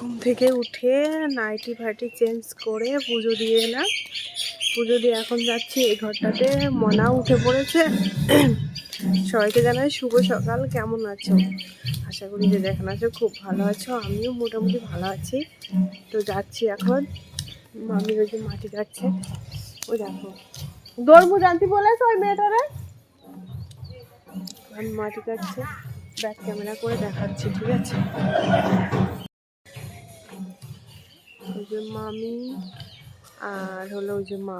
ঘুম থেকে উঠে নাইটি ফাইটি চেঞ্জ করে পুজো দিয়ে এলাম। পুজো দিয়ে এখন যাচ্ছি এই ঘরটাতে। মনা উঠে পড়েছে। সবাইকে জানাই শুভ সকাল। কেমন আছো? আশা করি যে দেখেন আছো খুব ভালো আছো। আমিও মোটামুটি ভালো আছি। তো যাচ্ছি এখন। মামি ওই যে মাটি যাচ্ছে ওই দেখো। দৌড়বো জানতে বলেছে ওই মেয়েটারে? মাটি কাটছে। ব্যাক ক্যামেরা করে দেখাচ্ছি, ঠিক আছে? ওই যে মামি আর হলো ওই যে মা।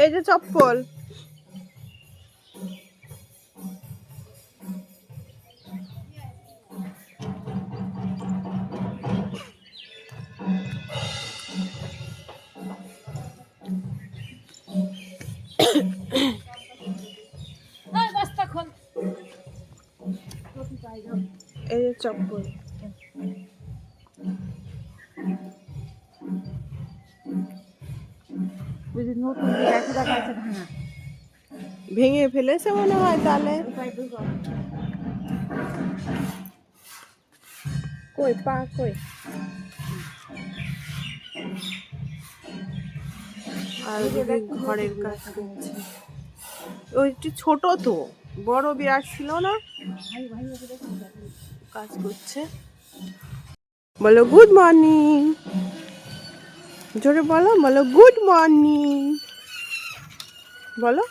এই যে চপ্পল। এই যে চপ্পল ভেঙে। ফেলেছে মনে হয় তাহলে? কই পা কই? আর ঘরের কাজ করছে। ওইটি ছোট তো বড় বিরাট ছিল না? কাজ করছে। বলো গুড মর্নিং। জোরে বলো বলো গুড মর্নিং বলো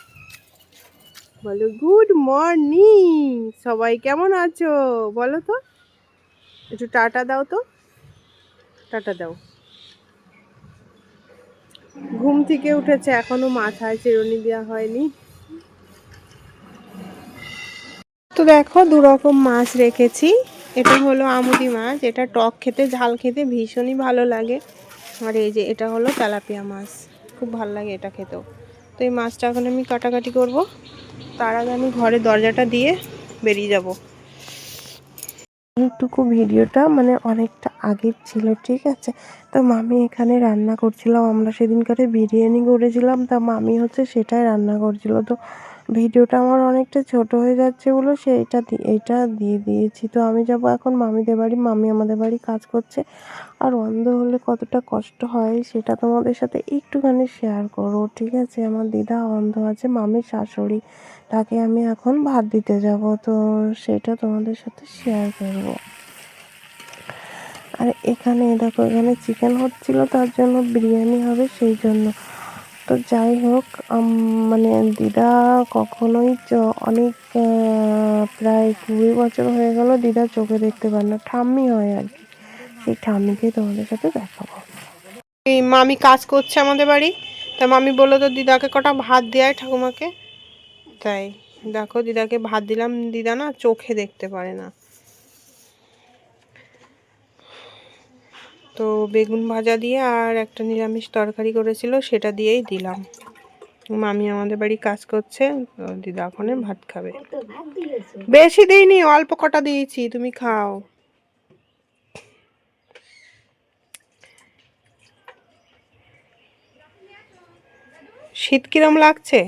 বলো গুড মর্নিং সবাই কেমন আছো? বলো তো, একটু টাটা দাও তো, টাটা দাও। ঘুম থেকে উঠেছে, এখনও মাথায় চিরুনি দেওয়া হয়নি। তো দেখো, দু রকম মাছ রেখেছি। এটা হলো আমুদি মাছ, এটা টক খেতে, ঝাল খেতে ভীষণই ভালো লাগে। আর এই যে এটা হলো তেলাপিয়া মাছ। খুব ভালো লাগে এটা খেতেও। তো এই মাছটা এখন আমি কাটাকাটি করব। তার আগে আমি ঘরে দরজাটা দিয়ে বেরিয়ে যাব। এইটুকু ভিডিওটা মানে অনেকটা আগের ছিল, ঠিক আছে? তো মামি এখানে রান্না করছিলাম আমরা সেদিনকারে বিরিয়ানি করেছিলাম, তা মামি হচ্ছে সেটাই রান্না করছিল। তো ভিডিওটা আমার অনেকটা ছোট হয়ে যাচ্ছে বলে সেইটা এইটা দিয়ে দিয়েছি। তো আমি যাব এখন মামিদের বাড়ি। মামি আমাদের বাড়ি কাজ করছে। আর অন্ধ হলে কতটা কষ্ট হয় সেটা তোমাদের সাথে একটুখানি শেয়ার করো ঠিক আছে? আমার দিদা অন্ধ আছে, মামির শাশুড়ি, তাকে আমি এখন ভাত দিতে যাব। তো সেটা তোমাদের সাথে শেয়ার করব। আর এখানে দেখো, এখানে চিকেন হচ্ছিল, তার জন্য বিরিয়ানি হবে, সেই জন্য। তো যাই হোক মানে দিদা কখনোই অনেক প্রায় কুড়ি বছর হয়ে গেল দিদা চোখে দেখতে পারে না। ঠাম্মি হয় আর কি। সেই ঠাম্মিকে তোমাদের সাথে দেখাবো এই মামি কাজ করছে আমাদের বাড়ি। তা মামি বলল তো দিদাকে কটা ভাত দেয় ঠাকুমাকে। তাই দেখো দিদাকে ভাত দিলাম। দিদা না চোখে দেখতে পারে না। তো বেগুন ভাজা দিয়ে আর একটা নিরামিষ তরকারি করেছিল সেটা দিয়েই দিলাম। মামি আমাদের বাড়ি কাজ করছে দিদা ওখানে ভাত খাবে। বেশি দিইনি অল্প কটা দিয়েছি তুমি খাও। শীত কিরম লাগছে?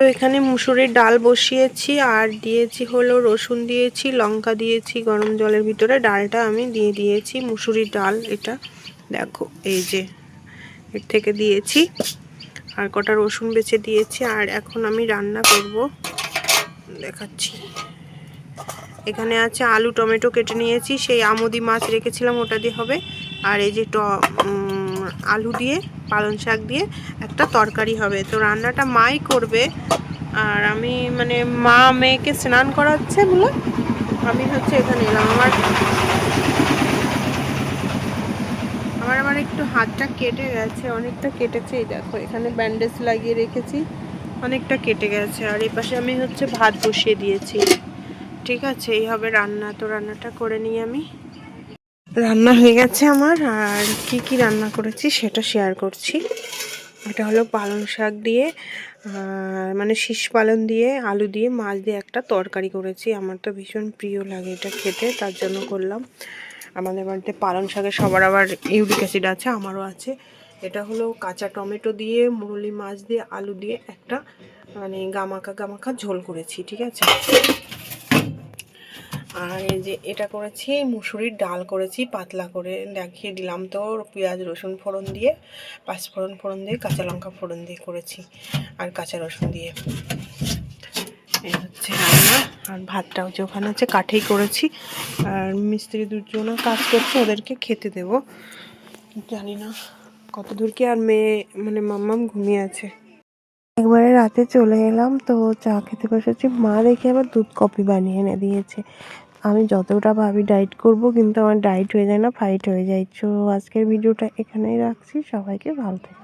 তো এখানে মুসুরির ডাল বসিয়েছি, আর দিয়েছি হলো রসুন দিয়েছি, লঙ্কা দিয়েছি, গরম জলের ভিতরে। ডালটা আমি দিয়ে দিয়েছি, মুসুরির ডাল এটা। দেখো, এই যে এর থেকে দিয়েছি। আর কটা রসুন বেছে দিয়েছি, আর এখন আমি রান্না করব। দেখাচ্ছি। এখানে আছে আলু, টমেটো কেটে নিয়েছি। সেই আমুদি মাছ রেখেছিলাম, ওটা দিয়ে হবে। আর এই যে ট আলু দিয়ে, পালং শাক দিয়ে একটা তরকারি হবে। তো রান্নাটা মাই করবে। আর আমি মানে মা মেয়েকে স্নান করাচ্ছে বলে আমি হচ্ছে এখানে এলাম। আমার আমার আমার একটু হাতটা কেটে গেছে। অনেকটা কেটেছে। এই দেখো, এখানে ব্যান্ডেজ লাগিয়ে রেখেছি। অনেকটা কেটে গেছে। আর এই পাশে আমি হচ্ছে ভাত বসিয়ে দিয়েছি। ঠিক আছে, এই হবে রান্না। তো রান্নাটা করে নিই আমি। রান্না হয়ে গেছে আমার, আর কি কি রান্না করেছি সেটা শেয়ার করছি। এটা হলো পালং শাক দিয়ে মানে শীষ পালন দিয়ে, আলু দিয়ে, মাছ দিয়ে একটা তরকারি করেছি। আমার তো ভীষণ প্রিয় লাগে এটা খেতে, তার জন্য করলাম। আমাদের বাড়িতে পালং শাকের সবার আবার ইউরিক অ্যাসিড আছে, আমারও আছে। এটা হলো কাঁচা টমেটো দিয়ে, মুরলি মাছ দিয়ে, আলু দিয়ে একটা মানে গামাকা গামাকা ঝোল করেছি, ঠিক আছে? আর এই যে এটা করেছি, মুসুরির ডাল করেছি, পাতলা করে দেখিয়ে দিলাম তো, পেঁয়াজ, রসুন ফোড়ন দিয়ে পাঁচফোড়ন ফোড়ন দিয়ে, কাঁচা লঙ্কা ফোড়ন দিয়ে করেছি, আর কাঁচা রসুন দিয়ে। এই হচ্ছে রান্না, আর ভাতটাও যে ওখানে আছে কাঠেই করেছি, আর মিস্ত্রি দুজনও কাজ করছে, ওদেরকে খেতে দেব। জানি না কত দূর কি আর মেয়ে মানে মাম্মাম ঘুমিয়ে আছে। একবারে রাতে চলে এলাম, তো চা খেতে বসেছি। মা দেখে আবার দুধ কপি বানিয়ে এনে দিয়েছে। আমি যতটা ভাবি ডায়েট করব, কিন্তু আমার ডায়েট হয়ে যায় না, ফাইট হয়ে যায়। তো আজকের ভিডিওটা এখানেই রাখছি। সবাইকে ভালো থাকে।